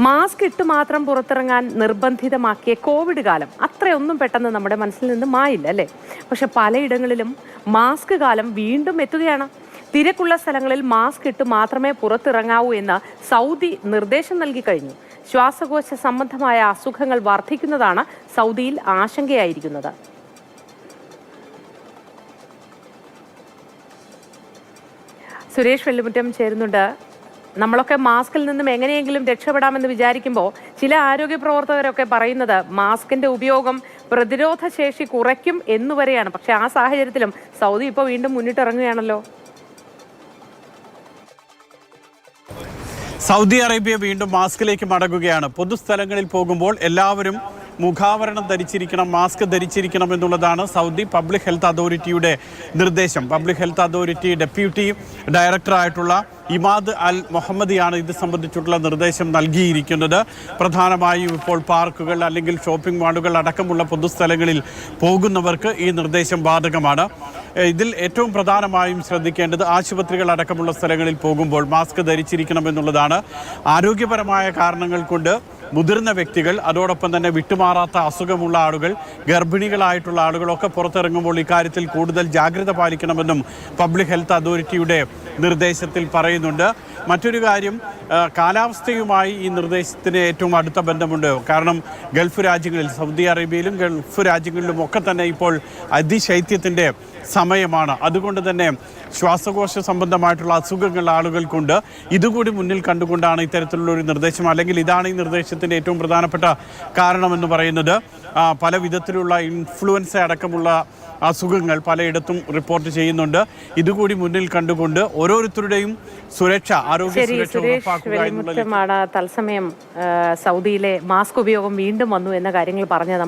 Mask ഇട്ട് മാത്രം പുറത്തിറങ്ങാൻ നിർബന്ധിതമാക്കിയ കോവിഡ് കാലം അത്രയൊന്നും പെട്ടെന്ന് നമ്മുടെ മനസ്സിൽ നിന്ന് മായില്ല അല്ലേ? പക്ഷെ പലയിടങ്ങളിലും മാസ്ക് കാലം വീണ്ടും എത്തുകയാണ്. തിരക്കുള്ള സ്ഥലങ്ങളിൽ മാസ്ക് ഇട്ട് മാത്രമേ പുറത്തിറങ്ങാവൂ എന്ന് സൗദി നിർദ്ദേശം നൽകി കഴിഞ്ഞു. ശ്വാസകോശ സംബന്ധമായ അസുഖങ്ങൾ വർദ്ധിക്കുന്നതാണ് സൗദിയിൽ ആശങ്കയായിരിക്കുന്നത്. സുരേഷ് വെള്ളിമുറ്റം ചേരുന്നുണ്ട്. നമ്മളൊക്കെ മാസ്കിൽ നിന്നും എങ്ങനെയെങ്കിലും രക്ഷപ്പെടാമെന്ന് വിചാരിക്കുമ്പോൾ ചില ആരോഗ്യ പ്രവർത്തകരൊക്കെ പറയുന്നത് മാസ്കിന്റെ ഉപയോഗം പ്രതിരോധ ശേഷി കുറയ്ക്കും എന്നുവരെയാണ്. പക്ഷെ ആ സാഹചര്യത്തിലും സൗദി ഇപ്പോൾ വീണ്ടും മുന്നിട്ടിറങ്ങുകയാണല്ലോ. സൗദി അറേബ്യ വീണ്ടും മാസ്കിലേക്ക് മടങ്ങുകയാണ്. പൊതുസ്ഥലങ്ങളിൽ പോകുമ്പോൾ എല്ലാവരും മുഖാവരണം ധരിച്ചിരിക്കണം മാസ്ക് ധരിച്ചിരിക്കണം എന്നുള്ളതാണ് സൗദി പബ്ലിക് ഹെൽത്ത് അതോറിറ്റിയുടെ നിർദ്ദേശം. പബ്ലിക് ഹെൽത്ത് അതോറിറ്റി ഡെപ്യൂട്ടി ഡയറക്ടറായിട്ടുള്ള ഇമാദ് അൽ മുഹമ്മദിയാണ് ഇത് സംബന്ധിച്ചിട്ടുള്ള നിർദ്ദേശം നൽകിയിരിക്കുന്നത്. പ്രധാനമായും ഇപ്പോൾ പാർക്കുകൾ അല്ലെങ്കിൽ ഷോപ്പിംഗ് മാളുകൾ അടക്കമുള്ള പൊതുസ്ഥലങ്ങളിൽ പോകുന്നവർക്ക് ഈ നിർദ്ദേശം ബാധകമാണ്. ഇതിൽ ഏറ്റവും പ്രധാനമായും ശ്രദ്ധിക്കേണ്ടത് ആശുപത്രികൾ അടക്കമുള്ള സ്ഥലങ്ങളിൽ പോകുമ്പോൾ മാസ്ക് ധരിച്ചിരിക്കണം എന്നുള്ളതാണ്. ആരോഗ്യപരമായ കാരണങ്ങൾ കൊണ്ട് മുതിർന്ന വ്യക്തികൾ അതോടൊപ്പം തന്നെ വിട്ടുമാറാത്ത അസുഖമുള്ള ആളുകൾ ഗർഭിണികളായിട്ടുള്ള ആളുകളൊക്കെ പുറത്തിറങ്ങുമ്പോൾ ഇക്കാര്യത്തിൽ കൂടുതൽ ജാഗ്രത പാലിക്കണമെന്നും പബ്ലിക് ഹെൽത്ത് അതോറിറ്റിയുടെ നിർദ്ദേശത്തിൽ പറയുന്നുണ്ട്. മറ്റൊരു കാര്യം കാലാവസ്ഥയുമായി ഈ നിർദ്ദേശത്തിന് ഏറ്റവും അടുത്ത ബന്ധമുണ്ട്. കാരണം ഗൾഫ് രാജ്യങ്ങളിൽ സൗദി അറേബ്യയിലും ഗൾഫ് രാജ്യങ്ങളിലും ഒക്കെ തന്നെ ഇപ്പോൾ അതിശൈത്യത്തിന്റെ സമയമാണ്. അതുകൊണ്ട് തന്നെ ശ്വാസകോശ സംബന്ധമായിട്ടുള്ള അസുഖങ്ങൾ ആളുകൾക്കുണ്ട്. ഇതുകൂടി മുന്നിൽ കണ്ടുകൊണ്ടാണ് ഇത്തരത്തിലുള്ള ഒരു നിർദ്ദേശം അല്ലെങ്കിൽ ഇതാണ് ഈ നിർദ്ദേശത്തിന്റെ ഏറ്റവും പ്രധാനപ്പെട്ട കാരണമെന്ന് പറയുന്നത്. പല വിധത്തിലുള്ള ഇൻഫ്ലുവൻസ അടക്കമുള്ള അസുഖങ്ങൾ പലയിടത്തും റിപ്പോർട്ട് ചെയ്യുന്നുണ്ട്. ഇതുകൂടി മുന്നിൽ കണ്ടുകൊണ്ട് ഓരോരുത്തരുടെയും സുരക്ഷ ശരി സുരേഷ് വെള്ളിമുറ്റമാണ് തത്സമയം സൗദിയിലെ മാസ്ക് ഉപയോഗം വീണ്ടും വന്നു എന്ന കാര്യങ്ങൾ പറഞ്ഞത് നമ്മൾ